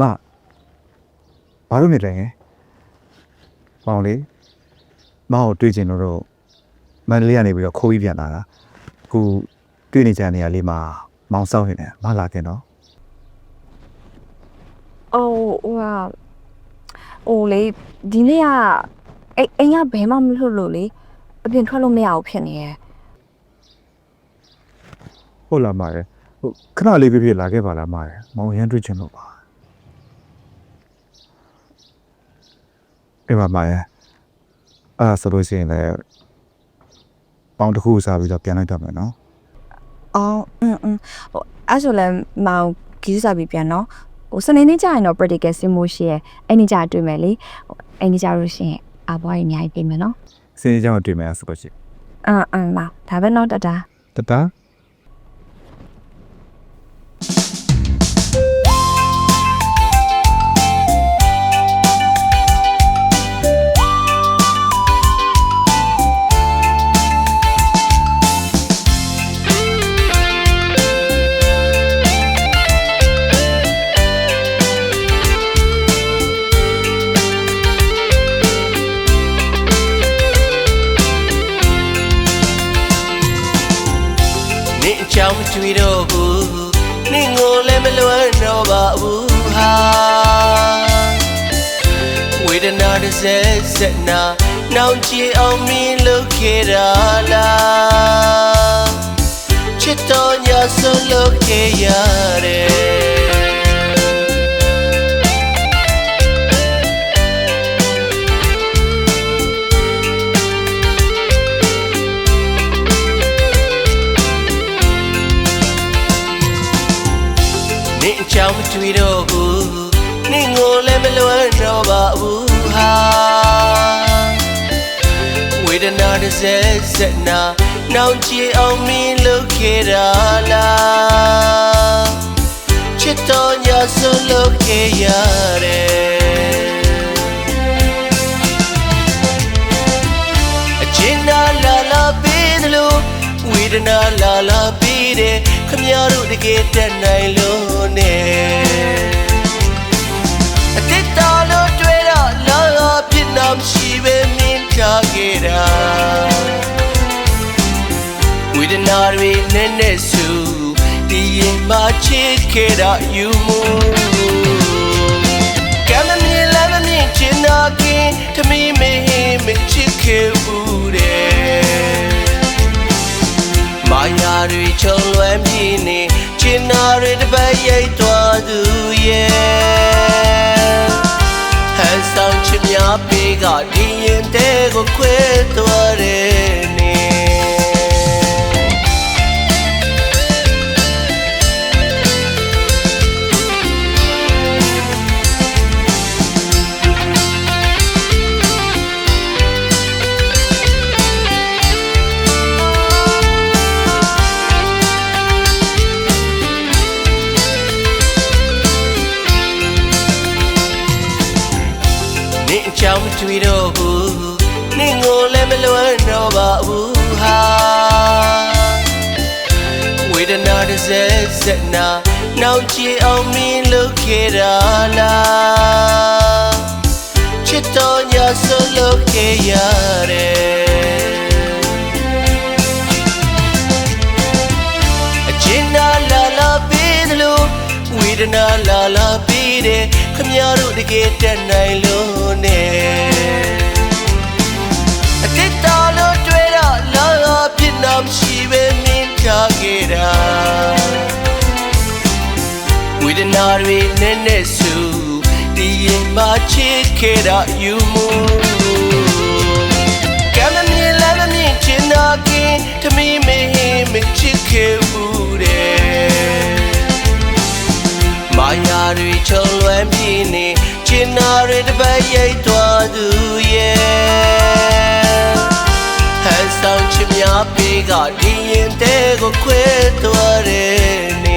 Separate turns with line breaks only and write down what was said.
မဘာလို့နေလဲငယ်မောင်လေးမောင်ကိုတွေ့ချင်လို့တော့မန္တလေးကနေပြီးတော့ခိုးပြီးပြန်လာတာအခုတွေ့နေကြတဲ့နေရာလေးမှာမောင်စောက်နေတယ်မလာခင်တော့
အိုးဟိုဟာဟိုလေဒီနေ့ကအိမ်အိမ်ကဘယ်မှမလွတ်လို့လေအပြင်ထွက်လို့မရဘူးဖြစ်နေရဲ့
ဟုတ်လားမရယ်ဟိုခဏလေးပြပြလာခဲ့ပါလားမရယ်မောင်ရမ်းတွေ့ချင်လို့ပါ အေးပါမရယ်အဲ့ဒါဆိုလို့ရှိရင်လည်းပေါင်တစ်ခုစားပြီးတော့ပြန်လိုက်တော့မယ်နော်
အော်အင်းအင်းဟိုအဲ့ဆိုလည်းမောင်ကြီးစားပြီးပြန်နော်ဟိုစနေနေ့ကျရင်တော့ practical ဆင်းမှုရှိရဲ့အဲ့နေ့ကျတွေ့မယ်လေဟိုအဲ့နေ့ကျလို့ရှိရင်အဘွားကြီးအများကြီးပြင်မယ်နော်
စင်းကြောင်းတွေ့မယ်ဆိုလို့ရှိရင်
အင်းအင်းမောင်ဒါပဲနော်တတာ
တတား
နင့်အချောင်းမတွေ့တော့ဘူးနင့်ကိုလည်းမလွမ်းတော့ပါဘူးဟာဝေဒနာတစ်စက်စက်နာနောင်ချီအောင်မင်းလုပ်ခဲ့တာလားချစ်တော်ညာဆုံးလုပ်ခဲ့ရတယ် နင့်အချောင်းမတွေ့တော့ဘူးနင့်ကိုလည်းမလွမ်းတော့ပါဘူးဟာဝေဒနာတစ်စက်စက်နာနောင်ချီအောင်မင်းလုပ်ခဲ့တာလားချစ်တော်ညာဆုံးလုပ်ခဲ့ရတယ်အချင်းနာလာလာပေးတယ်လို့ဝေဒနာလာလာပေး တယ်ခမရတို့တကယ်တက်နိုင်လို့နဲ့အတစ်တော်လို့တွေ့တော့လာလာဖြစ်နာမရှိပဲမင်းထားခဲ့တာဝေဒနာတွေနဲ့နဲ့ဆူဒီရင်မှာချစ်ခဲ့တာယူမှု ချုံလွယ်မြည်နေချင်နာတွေတပတ်ရိတ်သွားသူရဲ့ဟန်ဆောင်ချင်များပေးကဒီရင်တဲ့ကိုခွဲသွားတယ် ချောင်းမတွေ့တော့ဘူးနင့်ကိုလည်းမလွမ်းတော့ပါဘူးဟာဝေဒနာတစ်စက်စက်နာနောင်ချီအောင်မင်းလုပ်ခဲ့တာလားချစ်တော်ညာဆုံးလုပ်ခဲ့ရတယ်အချင်းနာလာလာပေးတယ်လို့ဝေဒနာလာလာပေး တယ်ခမရတို့တကယ်တက်နိုင်လို့နဲ့အတစ်တော်လို့တွေ့တော့လာလာပြစ်နာမရှိပဲမင်းထားခဲ့တာဝေဒနာတွေနဲ့နဲ့ဆူဒီရင်မှာချစ်ခဲ့တာယူမှု မ်းပြင်းနေချင်နာတွေတပတ်ရိတ်သွားသူရဲ့ဟန်ဆောင်ချင်များပေးကဒီရင်တဲကိုခွဲသွားတယ်